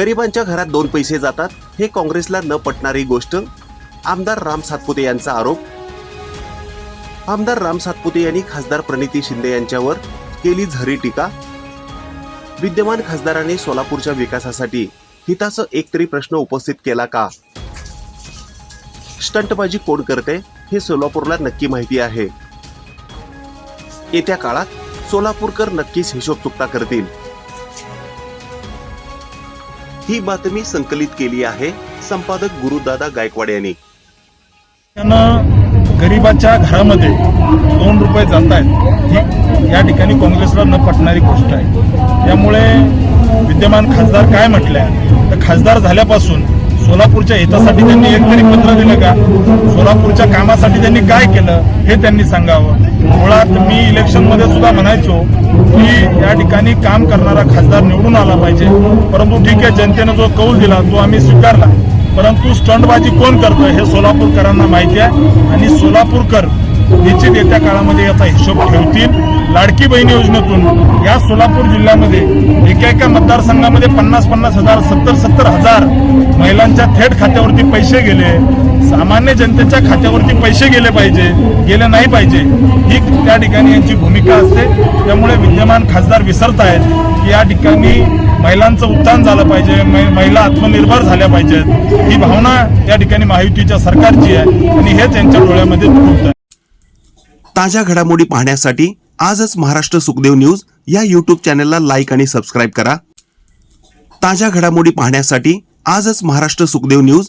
गरिबांच्या घरात दोन पैसे जातात हे काँग्रेसला न पटणारी गोष्ट. आमदार राम सातपुते यांचा आरोप. आमदार राम सातपुते यांनी खासदार प्रणिती शिंदे यांच्यावर केली झरी टीका. विद्यमान खासदारांनी सोलापूरच्या विकासासाठी हिताचं एक तरी प्रश्न उपस्थित केला का? स्टंटबाजी कोण करते हे सोलापूरला नक्की माहिती आहे. येत्या काळात सोलापूरकर नक्कीच हिशोब चुकता करतील. ही बातमी संकलित केली आहे संपादक गुरुदादा गायकवाड यांनी. गरिबांच्या गरिबाच्या घरामध्ये दोन रुपये जात आहेत ही या ठिकाणी काँग्रेसला न पटणारी गोष्ट आहे. त्यामुळे विद्यमान खासदार काय म्हटल्या? तर खासदार झाल्यापासून सोलापूरच्या हितासाठी त्यांनी एक तरी पत्र दिलं का? सोलापूरच्या कामासाठी त्यांनी काय केलं? हे त्यांनी सांगावं. मुळात इलेक्शनमध्ये सुद्धा म्हणायचो की या ठिकाणी काम करणारा खासदार निवडून आला पाहिजे. परंतु ठीक आहे जनतेनं जो कौल दिला तो आम्ही स्वीकारला. परंतु स्टंटबाजी कोण करतो हे सोलापूरकरांना माहिती आहे. आणि सोलापूरकर निश्चित येत्या काळामध्ये याचा हिशोब ठेवतील. लाडकी बहीण योजनेतून या सोलापूर जिल्ह्यामध्ये एका एका मतदारसंघामध्ये पन्नास पन्नास हजार सत्तर सत्तर हजार महिलांच्या थेट खात्यावरती पैसे गेले. सामान्य जनतेच्या खात्यावरती पैसे गेले पाहिजे गेले नाही पाहिजे ही त्या ठिकाणी यांची भूमिका असते. त्यामुळे विद्यमान खासदार विसरत आहेत की या ठिकाणी महिलांचं उत्थान झालं पाहिजे महिला आत्मनिर्भर झाल्या पाहिजेत. ही भावना या ठिकाणी महायुतीच्या सरकारची आहे आणि हेच यांच्या डोळ्यामध्ये दुखत आहे. ताज्या घडामोडी पाहण्यासाठी आजच महाराष्ट्र सुखदेव न्यूज या यूट्यूब चॅनलला लाईक आणि सबस्क्राईब करा. ताज्या घडामोडी पाहण्यासाठी आजच महाराष्ट्र सुखदेव न्यूज